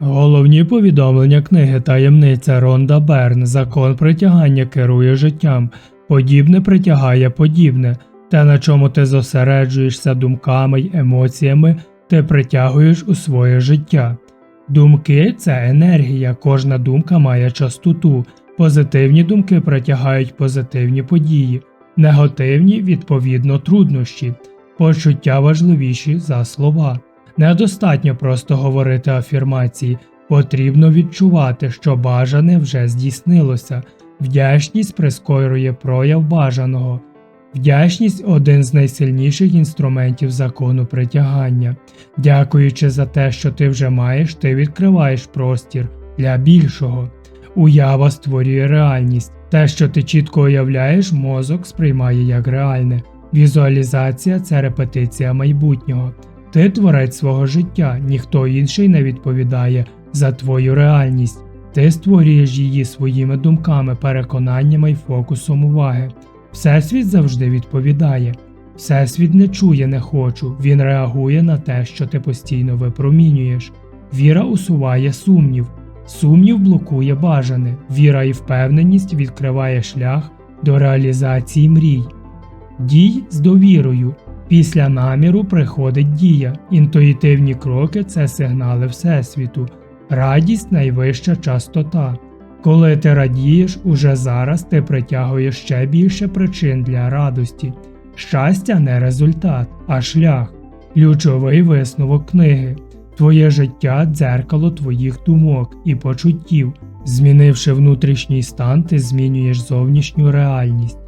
Головні повідомлення книги Таємниця Ронда Берн Закон притягання керує життям. Подібне притягає подібне. Те, на чому ти зосереджуєшся думками й емоціями, ти притягуєш у своє життя. Думки це енергія, кожна думка має частоту. Позитивні думки притягають позитивні події, негативні відповідно труднощі. Почуття важливіші за слова. Недостатньо просто говорити афірмації, потрібно відчувати, що бажане вже здійснилося. Вдячність прискорює прояв бажаного. Вдячність один з найсильніших інструментів закону притягання. Дякуючи за те, що ти вже маєш, ти відкриваєш простір для більшого. Уява створює реальність. Те, що ти чітко уявляєш, мозок сприймає як реальне. Візуалізація це репетиція майбутнього. Ти творець свого життя, ніхто інший не відповідає за твою реальність. Ти створюєш її своїми думками, переконаннями й фокусом уваги. Всесвіт завжди відповідає. Всесвіт не чує не хочу, він реагує на те, що ти постійно випромінюєш. Віра усуває сумнів, сумнів блокує бажане, віра і впевненість відкриває шлях до реалізації мрій. Дій з довірою. Після наміру приходить дія. Інтуїтивні кроки це сигнали Всесвіту. Радість найвища частота. Коли ти радієш, уже зараз ти притягуєш ще більше причин для радості. Щастя не результат, а шлях. Ключовий висновок книги. Твоє життя дзеркало твоїх думок і почуттів. Змінивши внутрішній стан, ти змінюєш зовнішню реальність.